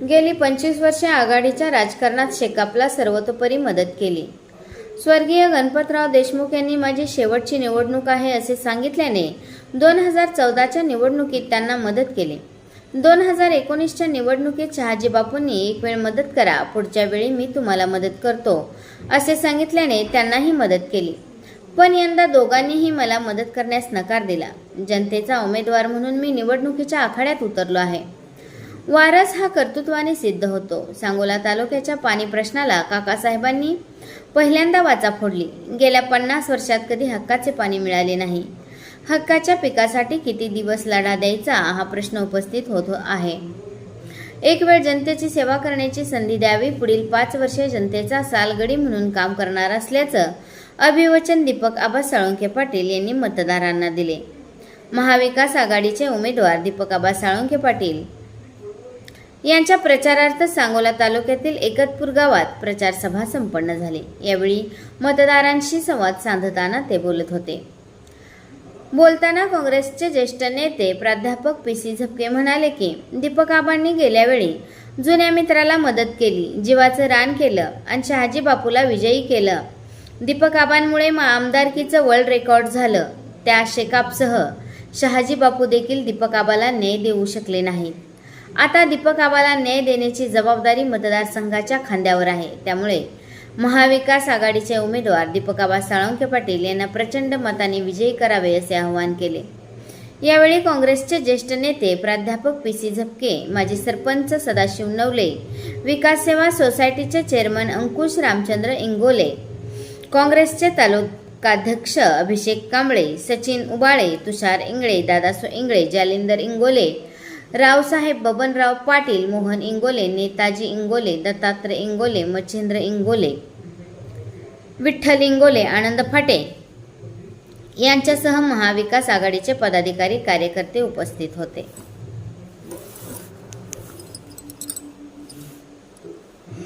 गेली पंचवीस वर्षे आघाडीच्या राजकारणात शेकापला सर्वतोपरी मदत केली. स्वर्गीय गणपतराव देशमुख यांनी माझी शेवटची निवडणूक आहे असे सांगितल्याने दोन हजार चौदाच्या निवडणुकीत त्यांना मदत केली. दोन हजार एकोणीसच्या निवडणुकीत शहाजी बापूंनी एक वेळ मदत करा पुढच्या वेळी मी तुम्हाला मदत करतो असे सांगितल्याने त्यांनाही मदत केली. पण यंदा दोघांनीही मला मदत करण्यास नकार दिला. जनतेचा उमेदवार म्हणून मी निवडणुकीच्या आखाड्यात उतरलो आहे. वारस हा कर्तृत्वाने सिद्ध होतो. सांगोला तालुक्याच्या पाणी प्रश्नाला काकासाहेबांनी पहिल्यांदा वाचा फोडली. गेल्या पन्नास वर्षात कधी हक्काचे पाणी मिळाले नाही. हक्काच्या पिकासाठी किती दिवस लढा द्यायचा हा प्रश्न उपस्थित होत आहे. एक वेळ जनतेची सेवा करण्याची संधी द्यावी पुढील पाच वर्षे जनतेचा सालगडी म्हणून काम करणार असल्याचं अभिवचन दीपक आबा साळुंखे पाटील यांनी मतदारांना दिले. महाविकास आघाडीचे उमेदवार दीपक आबा साळुंखे पाटील यांच्या प्रचारार्थ सांगोला तालुक्यातील एकतपूर गावात प्रचारसभा संपन्न झाली. यावेळी मतदारांशी संवाद साधताना ते बोलत होते. बोलताना काँग्रेसचे ज्येष्ठ नेते प्राध्यापक पी सी झपके म्हणाले की दीपक आबांनी गेल्यावेळी जुन्या मित्राला मदत केली जीवाचं रान केलं आणि शहाजी बापूला विजयी केलं. दीपक आबांमुळे मा- आमदारकीचं वर्ल्ड रेकॉर्ड झालं. त्या शेकापसह शहाजी बापू देखील दीपक आबाला न्याय देऊ शकले नाहीत. आता दीपक आबाला न्याय देण्याची जबाबदारी मतदारसंघाच्या खांद्यावर आहे. त्यामुळे महाविकास आघाडीचे उमेदवार दीपक आबा पाटील यांना प्रचंड मताने विजयी करावे असे आवाहन केले. यावेळी काँग्रेसचे ज्येष्ठ नेते प्राध्यापक पी सी झपके माजी सरपंच सदाशिव नवले विकास सेवा सोसायटीचे चेअरमन अंकुश रामचंद्र इंगोले काँग्रेसचे तालुकाध्यक्ष अभिषेक कांबळे सचिन उबाळे तुषार इंगळे दादासो इंगळे जालिंदर इंगोले रावसाहेब बबनराव पाटील मोहन इंगोले नेताजी इंगोले दत्तात्रय इंगोले मच्छिंद्र इंगोले विठ्ठल इंगोले आनंद फाटे यांच्यासह महाविकास आघाडीचे पदाधिकारी कार्यकर्ते उपस्थित होते.